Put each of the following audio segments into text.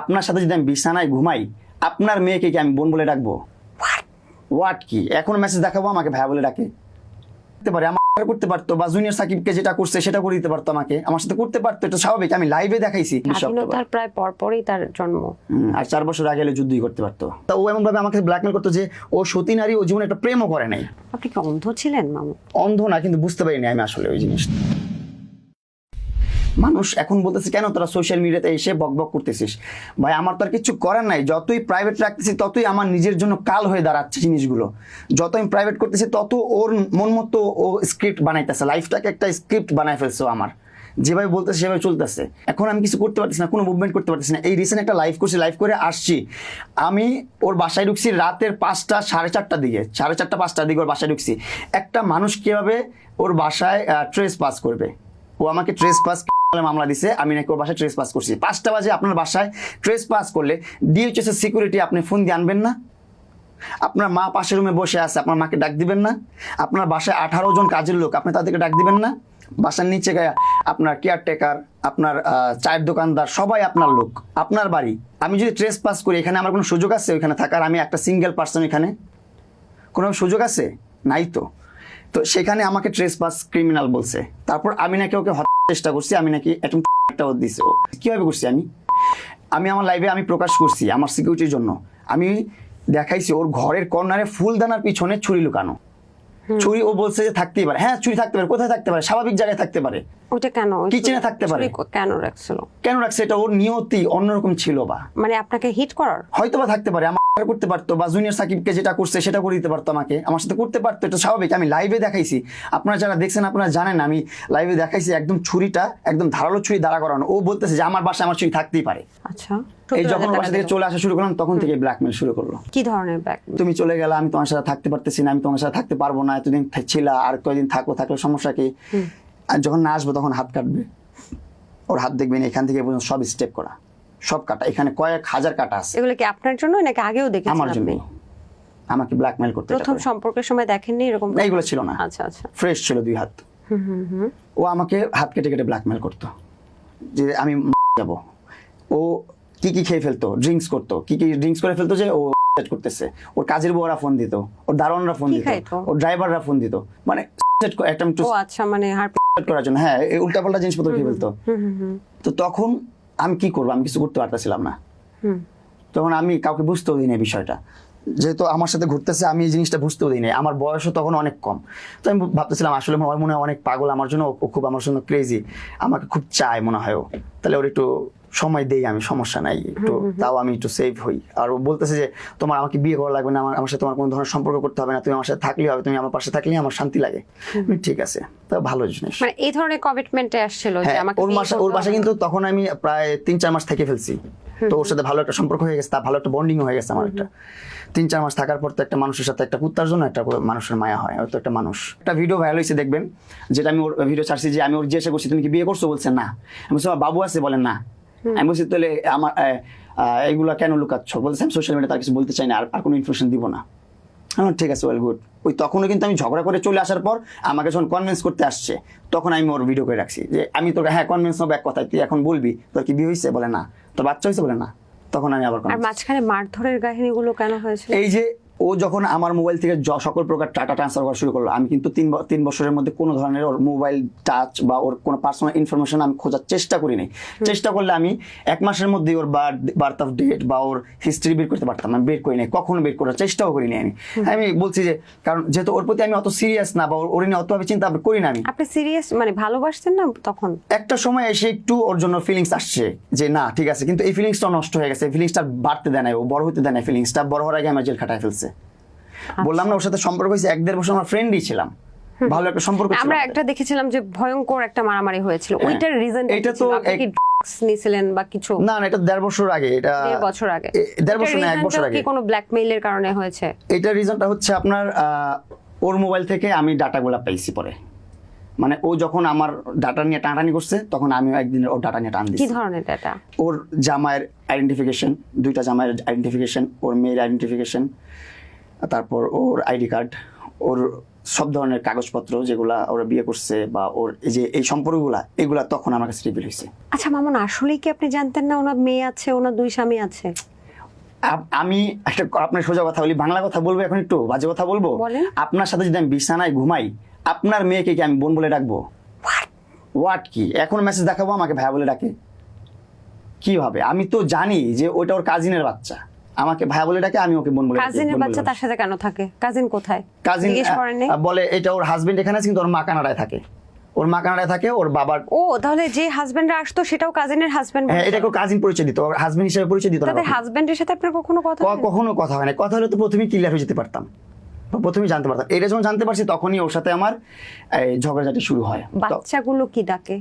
আপনার সাথে যদি আমি বিছানায় ঘুমাই আপনার মেয়েকে কি আমি বোন বলে ডাকবো? হোয়াট কি? এখন মেসেজ দেখাবো আমাকে ভাইয়া বলে ডাকে। করতে পারে আমার করতে পারতো বা জুনিয়র সাকিবকে যেটা করছে সেটা করে দিতে পারতো আমাকে। আমার সাথে করতে পারতো এটা স্বাভাবিক। আমি লাইভে দেখাইছি। স্বাধীনতার প্রায় পরপরই তার জন্ম। আর চার বছর আগে হলে যুদ্ধই করতে পারতো। তা ও এমন ভাবে আমাকে ব্ল্যাকমেল করতো যে ও সতী নারী ও জীবনে একটা প্রেমও করে নাই। আপনি কি অন্ধ ছিলেন মামু? অন্ধ না কিন্তু বুঝতে পারিনি আমি আসলে ওই জিনিসটা। মানুষ এখন বলতেছে, কেন তোরা সোশ্যাল মিডিয়াতে এসে বক বক করতেছিস? ভাই, আমার তো আর কিছু করার নাই। যতই প্রাইভেট রাখতেছি, ততই আমার নিজের জন্য কাল হয়ে দাঁড়াচ্ছে জিনিসগুলো। যত আমি প্রাইভেট করতেছি, তত ওর মন মতো ও স্ক্রিপ্ট বানাইতেছে। লাইফটাকে একটা স্ক্রিপ্ট বানাই ফেলছে আমার। যেভাবে বলতেছে, সেভাবে চলতেছে। এখন আমি কিছু করতে পারতেছি না, কোনো মুভমেন্ট করতে পারতেছি না। এই রিসেন্ট একটা লাইভ করছি লাইভ করে আসছি। আমি ওর বাসায় ঢুকছি রাতের পাঁচটা, সাড়ে চারটার দিকে। সাড়ে চারটা, পাঁচটার দিকে ওর বাসায় ঢুকছি। একটা মানুষ কীভাবে ওর বাসায় ট্রেস পাস করবে? ও আমাকে ট্রেস পাস মামলা দিছে, আমি নাকি ওর বাসায় ট্রেস পাস করছি। পাঁচটা বাজে আপনার বাসায় ট্রেস পাস করলে ডিএইচএস এর সিকিউরিটি আপনি ফোন দিয়ে আনবেন না? আপনার মা পাশের রুমে বসে আছে, আপনার মাকে ডাক দিবেন না? আপনার বাসায় আঠারো জন কাজের লোক, আপনি তাদেরকে ডাক দিবেন না? বাসার নিচে গায়ে আপনার কেয়ারটেকার আপনার চায়ের দোকানদার, সবাই আপনার লোক, আপনার বাড়ি। আমি যদি ট্রেস পাস করি, এখানে আমার কোনো সুযোগ আছে ওইখানে থাকার? আমি একটা সিঙ্গেল পার্সন এখানে। কোনো সুযোগ আছে? নাই তো। তো সেখানে আমাকে ট্রেস পাস ক্রিমিনাল বলছে। তারপর আমি নাকি ওকে হত্যার চেষ্টা করছি আমি নাকি একটা দিছে। ও কীভাবে করছি আমি? আমি আমার লাইভে আমি প্রকাশ করছি আমার সিকিউরিটির জন্য। আমি দেখাইছি ওর ঘরের কর্নারে ফুলদানার পিছনে ছুরি লুকানো। ছুরি ও বলছে যে থাকতেই পারে। হ্যাঁ ছুরি থাকতে পারে। কোথায় থাকতে পারে? স্বাভাবিক জায়গায় থাকতে পারে। ওটা কেন? কিচেনে থাকতে পারে। কেন রাখছিল? কেন রাখছে? এটা ওর নিয়তি অন্যরকম ছিল বা। মানে আপনাকে হিট করার? হয়তো বা থাকতে পারে। করতে পারতো বা জুনিয়র সাকিবকে যেটা করছে সেটা করে দিতে পারতো আমাকে। আমার সাথে করতে পারতো এটা স্বাভাবিক। আমি লাইভে দেখাইছি। আপনারা যারা দেখছেন আপনারা জানেন আমি লাইভে দেখাইছি একদম ছুরিটা একদম ধারালো ছুরি দাঁড়া করানো। ও বলতেছে যে আমার বাসায় আমার ছুরি থাকতেই পারে। আচ্ছা এই যখন বাসা থেকে চলে আসা শুরু করলাম তখন থেকে ব্ল্যাকমেল শুরু করল। কি ধরনের তুমি চলে গেলে আমি তোমার সাথে থাকতে পারতেছি না আমি তোমার সাথে থাকতে পারব না এতদিন ছিলা আর কয়দিন থাকো থাকলে সমস্যা কি? আর যখন না আসব তখন হাত কাটবে। ওর হাত দেখবেন এখান থেকে সব স্টেপ করা। সব কাটা এখানে কয়েক হাজার কাটা আছে। এগুলো কি আপনার জন্য নাকি আগেও দেখেছেন আমার জন্য আমাকে ব্ল্যাকমেল করতে প্রথম সম্পর্কের সময় দেখেননি এরকম না, এগুলো ছিল না। আচ্ছা আচ্ছা। ফ্রেশ ছিল দুই হাত। ও আমাকে হাত কেটে কেটে ব্ল্যাকমেল করতো। যে আমি যাব। ও কি কি খেয়ে ফেলতো? ড্রিঙ্কস করতো। কি কি ড্রিঙ্কস করে ফেলতো যে ও করতেছে। ওর কাজের বউরা ফোন দিত। ওর দারোয়ানরা ফোন দিত। ওর ড্রাইভাররা ফোন দিত। মানে একটু ও আচ্ছা মানে করার জন্য। হ্যাঁ উল্টাপাল্টা জিনিসপত্র খেয়ে ফেলতো। তো তখন আমি কি করব? আমি কিছু করতে পারতেছিলাম না। তখন আমি কাউকে বুঝতেও দিই না বিষয়টা। যেহেতু আমার সাথে ঘুরতেছে আমি এই জিনিসটা বুঝতেও দিই নাই। আমার বয়সও তখন অনেক কম। তো আমি ভাবতেছিলাম আসলে আমার মনে হয় অনেক পাগল আমার জন্য ও খুব আমার জন্য ক্রেজি আমাকে খুব চায় মনে হয় ও। তাহলে ওর একটু সময় দেই আমি সমস্যা নাই একটু তাও আমি একটু সেভ হই। আর ও বলতেছে যে তোমার আমাকে বিয়ে করা লাগবে না আমার আমার সাথে তোমার কোনো ধরনের সম্পর্ক করতে হবে না তুমি আমার সাথে থাকলেই হবে তুমি আমার পাশে থাকলেই আমার শান্তি লাগে। ঠিক আছে তা ভালো জিনিস। মানে এই ধরনের কমিটমেন্টে আসছিল যে হ্যাঁ আমাকে ওর মাসে ওর বাসা কিন্তু তখন আমি প্রায় তিন চার মাস থেকে ফেলছি। তো ওর সাথে ভালো একটা সম্পর্ক হয়ে গেছে তা ভালো একটা বন্ডিং হয়ে গেছে আমার একটা। তিন চার মাস থাকার পর তো একটা মানুষের সাথে একটা কুত্তার জন্য একটা মানুষের মায়া হয় তো একটা মানুষ। একটা ভিডিও ভাইরাল হয়েছে দেখবেন যেটা আমি ওর ভিডিও ছাড়ছি যে আমি ওর জিজ্ঞাসা করছি তুমি কি বিয়ে করছ? বলছে না। আমি বাবু আছে? বলেন না। আমি বলছি তাহলে আমার আহ, কেন লুকাচ্ছ? বলছে আমি সোশ্যাল মিডিয়া তার কিছু বলতে চাই না আর কোনো ইনফরমেশন দিব না। হ্যাঁ ঠিক আছে ওয়েল গুড ওই তখনও কিন্তু আমি ঝগড়া করে চলে আসার পর আমাকে যখন কনভিন্স করতে আসছে তখন আমি ওর ভিডিও করে রাখছি যে আমি তোকে হ্যাঁ কনভিন্স হব এক কথা তুই এখন বলবি তোর কি বিয়ে হয়েছে বলে না। তোর বাচ্চা হয়েছে বলে না। তখন আমি আবার মাঝখানে মারধরের কাহিনীগুলো কেন হয়েছিল? এই যে ও যখন আমার মোবাইল থেকে সকল প্রকার টাটা ট্রান্সফার করা শুরু করল আমি কিন্তু তিন তিন বছরের মধ্যে কোনো ধরনের ওর মোবাইল টাচ বা ওর কোনো পার্সোনাল ইনফরমেশন আমি খোঁজার চেষ্টা করি নাই। চেষ্টা করলে আমি এক মাসের মধ্যে ওর বার্থ অফ ডেট বা ওর হিস্ট্রি বের করতে পারতাম আমি বের করি নাই কখনো বের করার চেষ্টাও করিনি আমি। আমি বলছি যে কারণ যেহেতু ওর প্রতি আমি অত সিরিয়াস না বা ওর- ওর নিয়ে অতভাবে চিন্তা করি না আমি। আপনি সিরিয়াস মানে ভালোবাসতেন না তখন? একটা সময় এসে একটু ওর জন্য ফিলিংস আসছে যে না ঠিক আছে। কিন্তু এই ফিলিংসটা নষ্ট হয়ে গেছে ফিলিংসটা বাড়তে দেয় না ও বড় হতে দেয় না ফিলিংসটা বড় হওয়ার আগে আমার জেল খাটায় ফেলছে। বললাম না ওর সাথে সম্পর্ক হয়েছে এক দেড় বছর আমার ফ্রেন্ডই ছিলাম। ভালো একটা সম্পর্ক ছিল। আমরা একটা দেখেছিলাম যে ভয়ঙ্কর একটা মারামারি হয়েছিল। ওইটার রিজন হ্যাঁ। এটা তো নিয়েছিলেন বা কিছু? না না এটা দেড় বছর আগে এটা দেড় বছর আগে। দেড় বছর না এক বছর আগে। কোনো ব্ল্যাকমেইলের কারণে হয়েছে? এটার রিজনটা হচ্ছে আপনার ওর মোবাইল থেকে আমি ডাটাগুলা পাইছি পরে। মানে ও যখন আমার ডাটা নিয়ে টানাটানি করছে তখন আমিও একদিন ওর ডাটা নিয়ে টান কি ধরনের ডাটা ওর জামাইয়ের আইডেন্টিফিকেশন দুইটা জামাইয়ের আইডেন্টিফিকেশন ওর মেয়ের আইডেন্টিফিকেশন তারপর ওর আইডি কার্ড ওর সব ধরনের কাগজপত্র যেগুলা ওরা বিয়ে করছে বা ওর এই যে এই সম্পর্কগুলা এগুলা তখন আমার কাছে রিভিল হয়েছে। আচ্ছা মামুন আসলেই কি আপনি জানতেন না ওনার মেয়ে আছে ওনার দুই স্বামী আছে? আমি একটা আপনার সোজা কথা বলি বাংলা কথা বলব এখন একটু বাজে কথা বলব? আপনার সাথে যদি আমি বিছানায় ঘুমাই আপনার মেয়েকে কি আমি বোন বলে ডাকবো? হোয়াট কি? এখন মেসেজ দেখাবো আমাকে ভাইয়া বলে ডাকে? কীভাবে? আমি তো জানি যে ওটা ওর কাজিনের বাচ্চা। আমাকে ভাই বলে ডাকে আমি ওকে বোন বলে ডাকি, কাজিনের বাচ্চা তার সাথে কেন থাকে? কাজিন কোথায়? কাজিন বলে এটা ওর হাজবেন্ড এখানে আছে কিন্তু ওর মা কানাডায় থাকে। ওর মা কানাডায় থাকে ওর বাবার ও তাহলে যে হাজবেন্ডরা আসতো সেটাও কাজিনের হাজবেন্ড হ্যাঁ এটা কেউ কাজিন পরিচয় দিত ওর হাজবেন্ড হিসেবে পরিচয় দিত না তাদের হাজবেন্ডের সাথে আপনার কখনো কথা কখনো কথা হয় না কথা হলে তো প্রথমেই ক্লিয়ার হয়ে যেতে পারতাম। বা প্রথমেই জানতে পারতাম। এটা যখন জানতে পারছি তখনই ওর সাথে আমার এই, ঝগড়াঝাটি শুরু হয়। বাচ্চাগুলো কি ডাকে?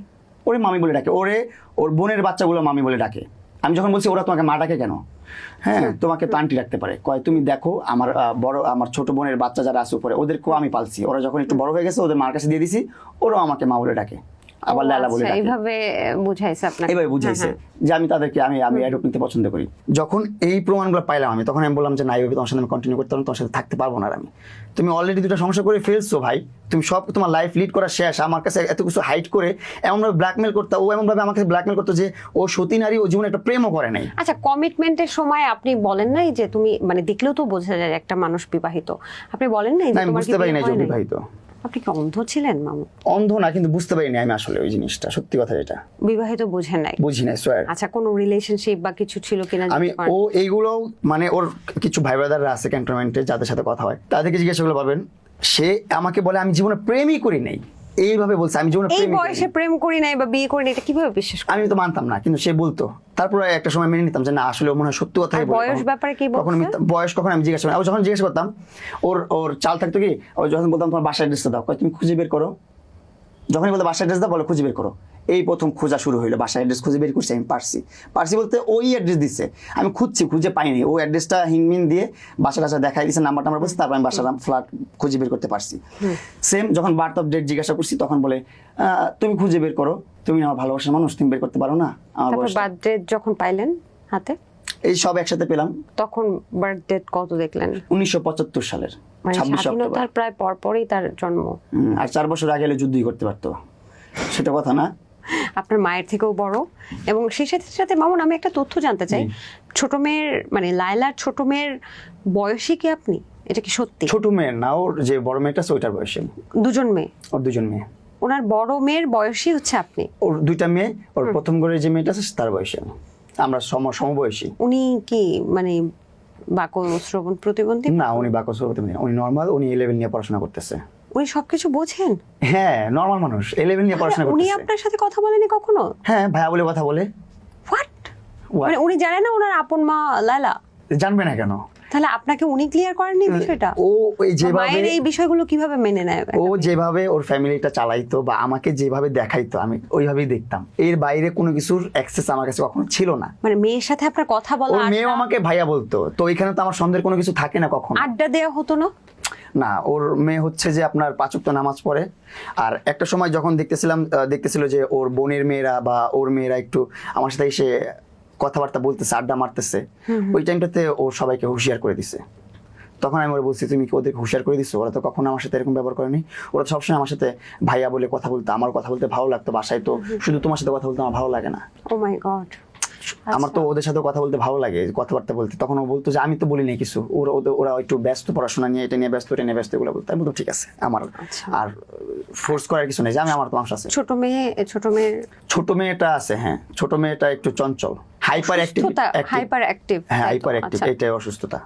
ওরে মামি বলে ডাকে। ওরে ওর বোনের বাচ্চাগুলো মামি বলে ডাকে। আমি যখন বলছি ওরা তোমাকে মা ডাকে কেন? হ্যাঁ তোমাকে তো আন্টি রাখতে পারে। কয় তুমি দেখো আমার আহ, বড় আমার ছোট বোনের বাচ্চা যারা আছে উপরে ওদেরকেও আমি পালছি। ওরা যখন একটু বড় হয়ে গেছে ওদের মার কাছে দিয়ে দিছি ওরাও আমাকে মা বলে ডাকে। আবার লেলা বলে আচ্ছা, এইভাবে বুঝাইছে আপনাকে। এইভাবে বুঝাইছে হ্যাঁ, যে আমি তাদেরকে আমি আমি অ্যাডপ্ট নিতে পছন্দ করি। যখন এই প্রমাণগুলো পাইলাম আমি তখন আমি বললাম যে না এইভাবে তোমার সাথে আমি কন্টিনিউ করতে পারব তোমার সাথে থাকতে পারব না আর আমি। তুমি অলরেডি দুটো সংসার করে ফেলছো ভাই। তুমি সব তোমার লাইফ লিড করা শেষ। আমার কাছে এত কিছু হাইট করে এমনভাবে ব্ল্যাকমেল করতে ও এমনভাবে আমাকে ব্ল্যাকমেল করতো যে ও সতী নারী ও জীবনে একটা প্রেমও করে নাই। আচ্ছা কমিটমেন্টের সময় আপনি বলেন নাই যে তুমি মানে দেখলেও তো বোঝা যায় একটা মানুষ বিবাহিত। আপনি বলেন নাই যে আমি তোমার বুঝতে পারি যে হয় নাই? বিবাহিত। আপনি কি অন্ধ ছিলেন মামু? অন্ধ না কিন্তু বুঝতে পারিনি আমি আসলে ওই জিনিসটা। সত্যি কথা এটা বিবাহে বিবাহিত বুঝেন নাই? বুঝি নাই সোয়ার আচ্ছা কোনো রিলেশনশিপ বা কিছু ছিল কিনা আমি? ও এইগুলো মানে ওর কিছু ভাই ব্রাদাররা আছে ক্যান্টনমেন্টে যাদের সাথে কথা হয় তাদেরকে জিজ্ঞাসা করলে পাবেন সে আমাকে বলে আমি জীবনে প্রেমই করি নাই। এইভাবে বলছে আমি জীবনে এই বয়সে। প্রেম করি নাই বা বিয়ে করি নাই এটা কীভাবে বিশ্বাস করি আমি তো মানতাম না কিন্তু সে বলতো। তারপরে একটা সময় মেনে নিতাম যে না আসলে মনে হয় সত্যি কথাই আর বয়স ব্যাপারে কি কখন আমি বয়স কখন আমি জিজ্ঞাসা করি যখন জিজ্ঞেস করতাম ওর ওর চাল থাকতো কি? ও যখন বলতাম তোমার বাসায় অ্যাড্রেসটা দাও। কয় তুমি খুঁজে বের করো। যখনই বলতো বাসার অ্যাড্রেস দাও বলে খুঁজে বের করো। এই প্রথম খোঁজা শুরু হইল বাসার অ্যাড্রেস খুঁজে বের করছি আমি পারছি পারছি বলতে ওই অ্যাড্রেস দিচ্ছে আমি খুঁজছি খুঁজে পাইনি। ওই অ্যাড্রেসটা হিংমিন দিয়ে বাসা টাসা দেখাই দিচ্ছে নাম্বার টাম্বার বলছে তারপর আমি বাসার ফ্ল্যাট খুঁজে বের করতে পারছি। সেম যখন বার্থ অফ ডেট জিজ্ঞাসা করছি তখন বলে তুমি খুঁজে বের করো। তুমি আমার ভালোবাসার মানুষ তুমি বের করতে পারো না। আমার বার্থডে যখন পাইলেন হাতে? এই সব একসাথে পেলাম। তখন বার্থ ডেট কত দেখলেন? উনিশশো পঁচাত্তর সালের। স্বাধীনতার প্রায় পরপরই তার জন্ম। আর চার বছর আগে যুদ্ধই করতে পারতো। সেটা কথা না? আপনার মায়ের থেকেও বড়। এবং সেই সাথে সাথে মামুন আমি একটা তথ্য জানতে চাই। ছোট মেয়ের মানে লায়লার ছোট মেয়ের বয়সী কি আপনি? এটা কি সত্যি? ছোট মেয়ের না ওর যে বড় মেয়েটা ওইটার বয়সে। দুজন মেয়ে? ওর দুজন মেয়ে। ওনার বড় মেয়ের বয়সী হচ্ছে আপনি? ওর দুইটা মেয়ে ওর প্রথম ঘরে যে মেয়েটা আছে তার বয়সে। আমরা সম সমবয়সী। উনি কি মানে বাকল শ্রবণ প্রতিবন্ধী? না উনি বাকস উনি নর্মাল উনি ইলেভেন নিয়ে পড়াশোনা করতেছে। উনি সবকিছু বোঝেন? হ্যাঁ নর্মাল মানুষ। ইলেভেন নিয়ে পড়াশোনা উনি আপনার সাথে কথা বলেনি কখনো? হ্যাঁ ভাইয়া বলে কথা বলে। হোয়াট মানে উনি জানেন না ওনার আপন মা লায়লা জানবে না কেন? তাহলে আপনাকে উনি ক্লিয়ার করেননি বিষয়টা? ও যেভাবে এই বিষয়গুলো কীভাবে মেনে নেয় ও যেভাবে ওর ফ্যামিলিটা চালাইতো বা আমাকে যেভাবে দেখাইতো আমি ওইভাবেই দেখতাম। এর বাইরে কোনো কিছুর অ্যাক্সেস আমার কাছে কখনো ছিল না। মানে মেয়ের সাথে আপনার কথা বলা ওর মেয়েও আমাকে ভাইয়া বলতো। তো এখানে তো আমার সন্দেহের কোনো কিছু থাকে না কখনো। আড্ডা দেওয়া হতো না? না ওর মেয়ে হচ্ছে যে আপনার পাঁচক্ত নামাজ পড়ে। আর একটা সময় যখন দেখতেছিলাম দেখতেছিল যে ওর বোনের মেয়েরা বা ওর মেয়েরা একটু আমার সাথে এসে কথাবার্তা বলতেছে আড্ডা মারতেছে ওই টাইমটাতে ও সবাইকে হুঁশিয়ার করে দিছে। তখন আমি ওরা বলছি তুমি কি ওদেরকে হুঁশিয়ার করে দিচ্ছ ওরা তো কখনো আমার সাথে এরকম ব্যবহার করেনি। ওরা তো সবসময় আমার সাথে ভাইয়া বলে কথা বলতো আমার কথা বলতে ভালো লাগতো বাসায় তো। শুধু তোমার সাথে কথা বলতে আমার ভালো লাগে না। ও মাই গড আমার তো ওদের সাথে কথা বলতে ভালো লাগে কথাবার্তা বলতে। তখন ও বলতো যে আমি তো বলি নাই কিছু। ওরা ওরা একটু ব্যস্ত পড়াশোনা নিয়ে এটা নিয়ে ব্যস্ত এটা নিয়ে ব্যস্ত এগুলো বলতো। আমি বলতো ঠিক আছে আমার আচ্ছা। আর ফোর্স করার কিছু নেই যে আমি আমার তো মানুষ আছে। ছোট মেয়ে ছোট মেয়ে ছোট মেয়েটা আছে হ্যাঁ। ছোট মেয়েটা একটু চঞ্চল। হাইপার অ্যাক্টিভ হাইপার অ্যাক্টিভ হ্যাঁ হাইপার অ্যাক্টিভ এটাই অসুস্থতা।